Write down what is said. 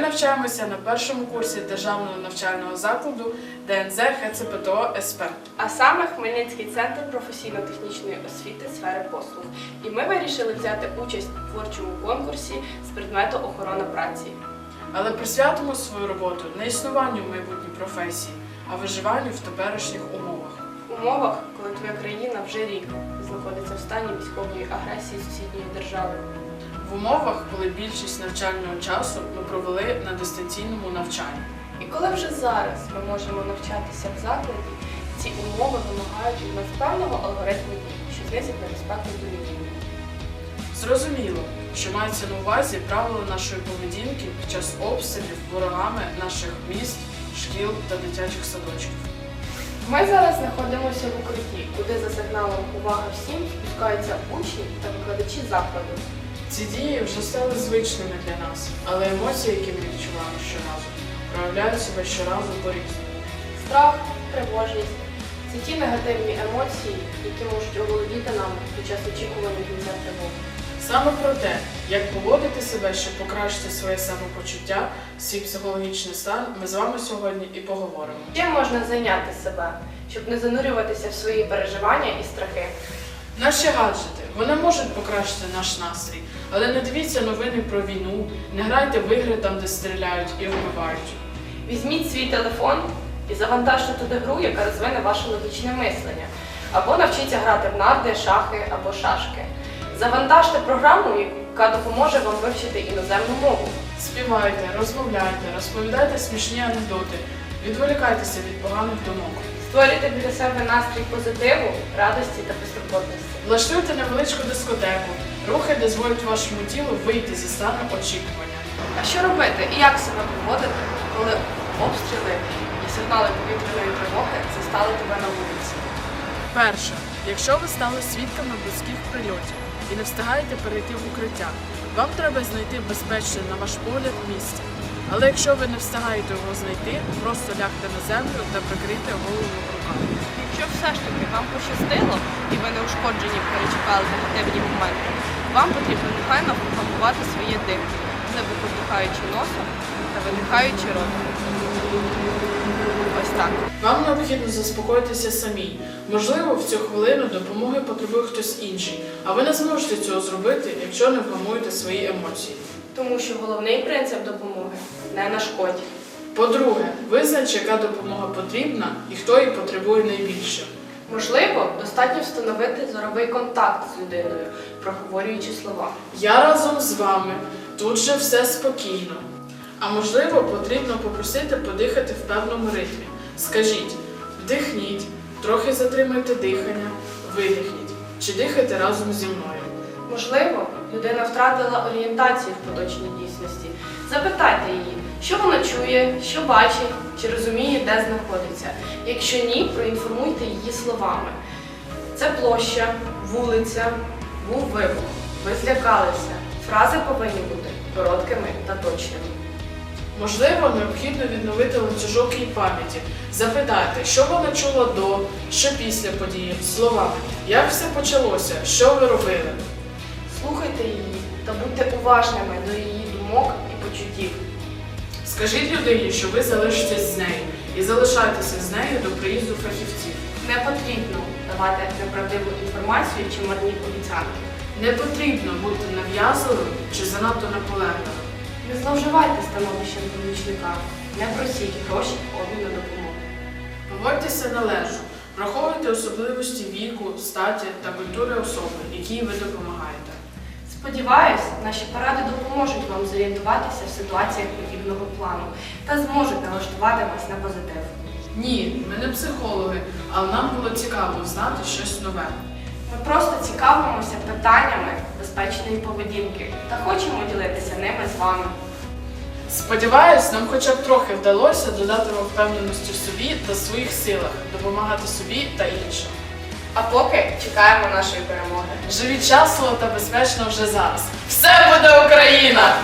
навчаємося на першому курсі державного навчального закладу ДНЗ ХЦПТО СП. А саме Хмельницький центр професійно-технічної освіти сфери послуг. І ми вирішили взяти участь у творчому конкурсі з предмету охорона праці. Але присвятимо свою роботу не існуванню майбутньої професії, а виживанню в теперішніх умовах. В умовах, коли твоя країна вже рік знаходиться в стані військової агресії сусідньої держави. В умовах, коли більшість навчального часу ми провели на дистанційному навчанні. І коли вже зараз ми можемо навчатися в закладі, ці умови вимагають від нас певного алгоритму що знизить небезпеку здоров'я. Зрозуміло, що мається на увазі правила нашої поведінки під час обстрілів ворогами наших міст, шкіл та дитячих садочків. Ми зараз знаходимося в укритті, куди за сигналом увага всім спускаються учні та викладачі закладу. Ці дії вже стали звичними для нас, але емоції, які ми відчуваємо щоразу, проявляють себе щоразу по-різному. Страх, тривожність це ті негативні емоції, які можуть оволодіти нами під час очікування кінця тривоги. Саме про те, як поводити себе, щоб покращити своє самопочуття, свій психологічний стан, ми з вами сьогодні і поговоримо. Чим можна зайняти себе, щоб не занурюватися в свої переживання і страхи? Наші гаджети вони можуть покращити наш настрій, але не дивіться новини про війну, не грайте в ігри там, де стріляють і вбивають. Візьміть свій телефон і завантажте туди гру, яка розвине ваше логічне мислення. Або навчіться грати в нарди, шахи або шашки. Завантажте програму, яка допоможе вам вивчити іноземну мову. Співайте, розмовляйте, розповідайте смішні анекдоти, відволікайтеся від поганих думок. Створюйте для себе настрій позитиву, радості та безтурботності. Влаштуйте невеличку дискотеку. Рухи дозволять вашому тілу вийти зі стану очікування. А що робити і як себе поводити, коли обстріли і сигнали повітряної тривоги застали тебе на вулиці? Перше, якщо ви стали свідками близьких прильотів і не встигаєте перейти в укриття, вам треба знайти безпечне на ваш погляд місце. Але якщо ви не встигаєте його знайти, просто лягте на землю та прикрийте голову руками. Якщо все ж таки вам пощастило і ви не ушкоджені перечекали негативні моменти, вам потрібно негайно вгамувати своє дихання, глибоко вдихаючи носом та видихаючи ротом. Ось так. Вам необхідно заспокоїтися самі. Можливо, в цю хвилину допомоги потребує хтось інший, а ви не зможете цього зробити, якщо не вгамуєте свої емоції. Тому що головний принцип допомоги не нашкодь. По-друге, визнач, яка допомога потрібна і хто її потребує найбільше. Можливо, достатньо встановити зоровий контакт з людиною, проговорюючи слова. Я разом з вами. Тут же все спокійно. А можливо, потрібно попросити подихати в певному ритмі. Скажіть, вдихніть, трохи затримайте дихання, видихніть. Чи дихайте разом зі мною? Можливо, людина втратила орієнтацію в поточній дійсності. Запитайте її, що вона чує, що бачить, чи розуміє, де знаходиться. Якщо ні, проінформуйте її словами. Це площа, вулиця, був вибух. Ви злякалися. Фрази повинні бути короткими та точними. Можливо, необхідно відновити ланцюжок її пам'яті. Запитайте, що вона чула до, що після події, словами, як все почалося, що ви робили. Слухайте її та будьте уважними до її думок і почуттів. Скажіть людині, що ви залишитесь з нею і залишайтеся з нею до приїзду фахівців. Не потрібно давати неправдиву інформацію чи марні обіцянки. Не потрібно бути нав'язливим чи занадто наполегливим. Не зловживайте становищем помічника, не просіть гроші обмін на допомогу. Поводьтеся належно, враховуйте особливості віку, статі та культури особи, якій ви допомагаєте. Сподіваюсь, наші поради допоможуть вам зорієнтуватися в ситуаціях подібного плану та зможуть налаштувати вас на позитив. Ні, ми не психологи, але нам було цікаво знати щось нове. Ми просто цікавимося питаннями безпечної поведінки та хочемо ділитися ними з вами. Сподіваюсь, нам хоча б трохи вдалося додати вам впевненості в собі та своїх силах, допомагати собі та іншим. А поки чекаємо нашої перемоги. Живіть щасливо та безпечно вже зараз. Все буде Україна!